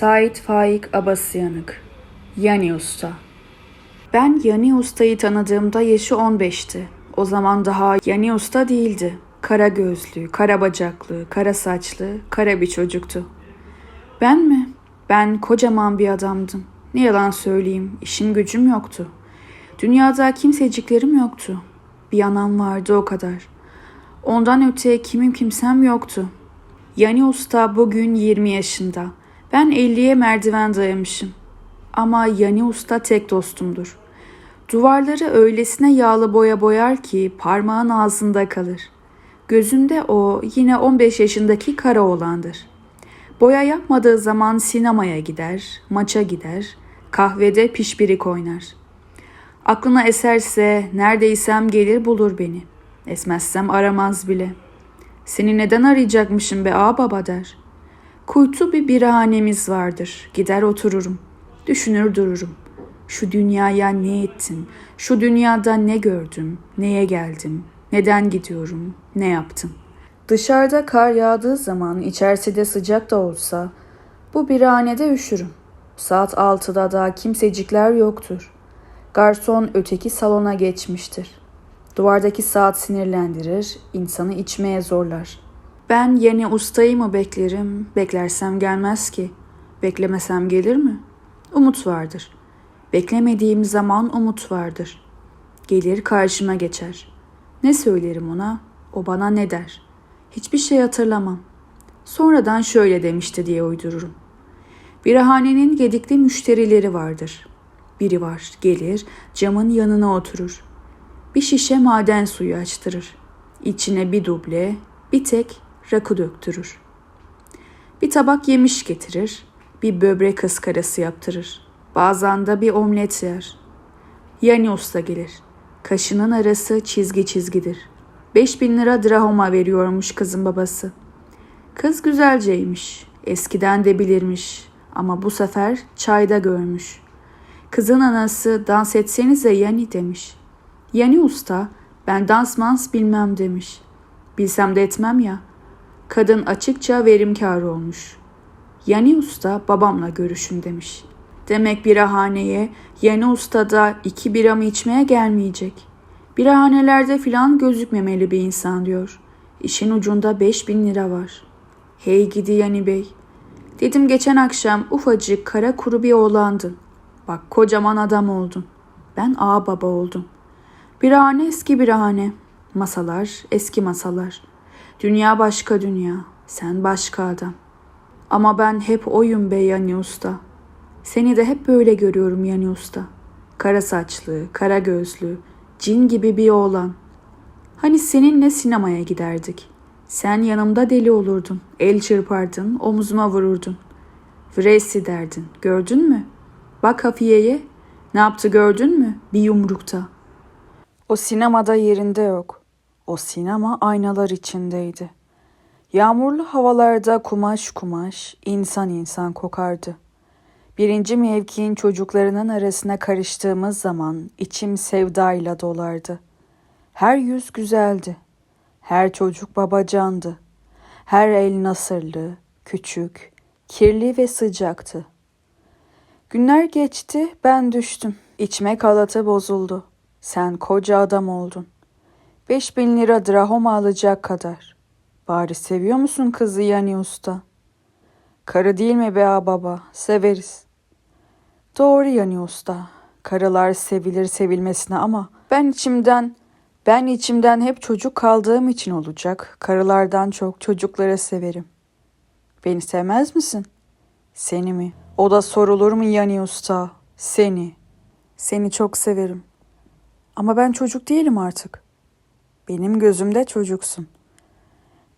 Sait Faik Abasıyanık Yani Usta Ben Yani Usta'yı tanıdığımda yaşı 15'ti. O zaman daha Yani Usta değildi. Kara gözlü, kara bacaklı, kara saçlı, kara bir çocuktu. Ben mi? Ben kocaman bir adamdım. Ne yalan söyleyeyim, işim gücüm yoktu. Dünyada kimseciklerim yoktu. Bir anam vardı o kadar. Ondan öte kimim kimsem yoktu. Yani Usta bugün 20 yaşında. Ben 50'ye merdiven dayamışım. Ama Yani Usta tek dostumdur. Duvarları öylesine yağlı boya boyar ki parmağın ağzında kalır. Gözümde o yine 15 yaşındaki kara oğlandır. Boya yapmadığı zaman sinemaya gider, maça gider, kahvede pişpirik oynar. Aklına eserse neredeysem gelir bulur beni. Esmezsem aramaz bile. Seni neden arayacakmışım be ağababa der. Kuytu bir birahanemiz vardır. Gider otururum. Düşünür dururum. Şu dünyaya ne ettim? Şu dünyada ne gördüm? Neye geldim? Neden gidiyorum? Ne yaptım? Dışarıda kar yağdığı zaman içerisi de sıcak da olsa bu birhanede üşürüm. Saat altıda da kimsecikler yoktur. Garson öteki salona geçmiştir. Duvardaki saat sinirlendirir, insanı içmeye zorlar. Ben yeni ustayı mı beklerim? Beklersem gelmez ki. Beklemesem gelir mi? Umut vardır. Beklemediğim zaman umut vardır. Gelir karşıma geçer. Ne söylerim ona? O bana ne der? Hiçbir şey hatırlamam. Sonradan şöyle demişti diye uydururum. Birahanenin gedikli müşterileri vardır. Biri var, gelir, camın yanına oturur. Bir şişe maden suyu açtırır. İçine bir duble, bir tek rakı döktürür. Bir tabak yemiş getirir, bir böbrek ıskarası yaptırır. Bazen de bir omlet yer. Yani usta gelir. Kaşının arası çizgi çizgidir. Beş bin lira drahoma veriyormuş kızın babası. Kız güzelceymiş. Eskiden de bilirmiş. Ama bu sefer çayda görmüş. Kızın anası dans etsenize yani demiş. Yani usta ben dans bilmem demiş. Bilsem de etmem ya. Kadın açıkça verimkar olmuş. Yani usta babamla görüşün demiş. Demek birahaneye yani ustada iki bira mı içmeye gelmeyecek. Birahanelerde filan gözükmemeli bir insan diyor. İşin ucunda beş bin lira var. Hey gidi Yani Bey. Dedim geçen akşam ufacık kara kuru bir oğlandın. Bak kocaman adam oldun. Ben ağa baba oldum. Birahane eski birahane. Masalar eski masalar. Dünya başka dünya. Sen başka adam. Ama ben hep oyum be Yani Usta. Seni de hep böyle görüyorum Yani Usta. Kara saçlı, kara gözlü, cin gibi bir oğlan. Hani seninle sinemaya giderdik. Sen yanımda deli olurdun. El çırpardın, omzuma vururdun. Vresi derdin. Gördün mü? Bak Hafiye'ye. Ne yaptı gördün mü? Bir yumrukta. O sinemada yerinde yok. O sinema aynalar içindeydi. Yağmurlu havalarda kumaş kumaş, insan insan kokardı. Birinci mevkiin çocuklarının arasına karıştığımız zaman içim sevdayla dolardı. Her yüz güzeldi. Her çocuk babacandı. Her el nasırlı, küçük, kirli ve sıcaktı. Günler geçti, ben düştüm. İçme kalatı bozuldu. Sen koca adam oldun. Beş bin lira drahom alacak kadar. Bari seviyor musun kızı Yani Usta? Karı değil mi be baba? Severiz. Doğru Yani Usta. Karılar sevilir sevilmesine ama ben içimden ben içimden hep çocuk kaldığım için olacak. Karılardan çok çocukları severim. Beni sevmez misin? Seni mi? O da sorulur mu Yani Usta? Seni. Seni çok severim. Ama ben çocuk değilim artık. Benim gözümde çocuksun.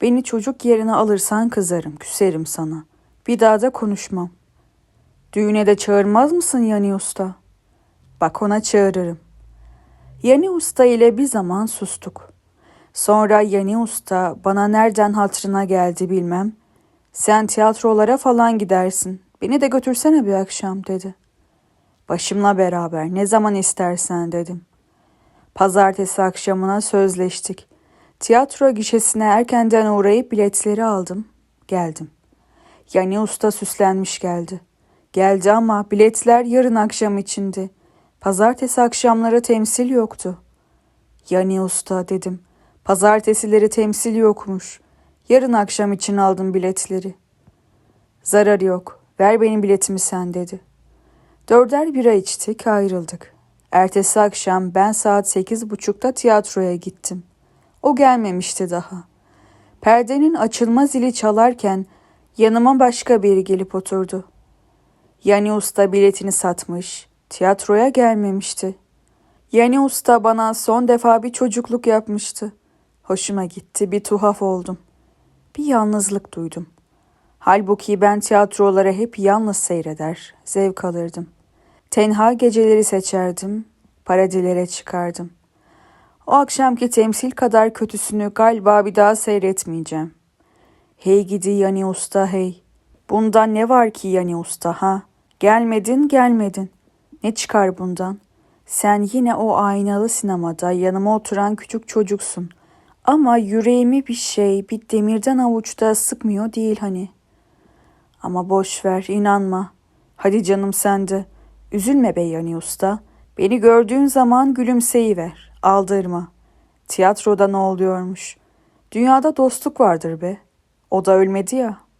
Beni çocuk yerine alırsan kızarım, küserim sana. Bir daha da konuşmam. Düğüne de çağırmaz mısın Yani Usta? Bak ona çağırırım. Yani Usta ile bir zaman sustuk. Sonra Yani Usta bana nereden hatırına geldi bilmem. Sen tiyatrolara falan gidersin. Beni de götürsene bir akşam dedi. Başımla beraber ne zaman istersen dedim. Pazartesi akşamına sözleştik. Tiyatro gişesine erkenden uğrayıp biletleri aldım. Geldim. Yani usta süslenmiş geldi. Geldi ama biletler yarın akşam içindi. Pazartesi akşamları temsil yoktu. Yani usta dedim. Pazartesileri temsil yokmuş. Yarın akşam için aldım biletleri. Zararı yok. Ver benim biletimi sen dedi. Dörder bira içtik ayrıldık. Ertesi akşam ben saat sekiz buçukta tiyatroya gittim. O gelmemişti daha. Perdenin açılma zili çalarken yanıma başka biri gelip oturdu. Yani usta biletini satmış, tiyatroya gelmemişti. Yani usta bana son defa bir çocukluk yapmıştı. Hoşuma gitti, bir tuhaf oldum. Bir yalnızlık duydum. Halbuki ben tiyatrolara hep yalnız seyreder, zevk alırdım. Tenha geceleri seçerdim, paradilere çıkardım. O akşamki temsil kadar kötüsünü galiba bir daha seyretmeyeceğim. Hey gidi Yani Usta hey. Bundan ne var ki Yani Usta ha? Gelmedin gelmedin. Ne çıkar bundan? Sen yine o aynalı sinemada yanıma oturan küçük çocuksun. Ama yüreğimi bir şey, bir demirden avuçta sıkmıyor değil hani. Ama boş ver, inanma. Hadi canım sende. Üzülme be Yani Usta. Beni gördüğün zaman gülümseyiver. Aldırma. Tiyatroda ne oluyormuş? Dünyada dostluk vardır be. O da ölmedi ya.''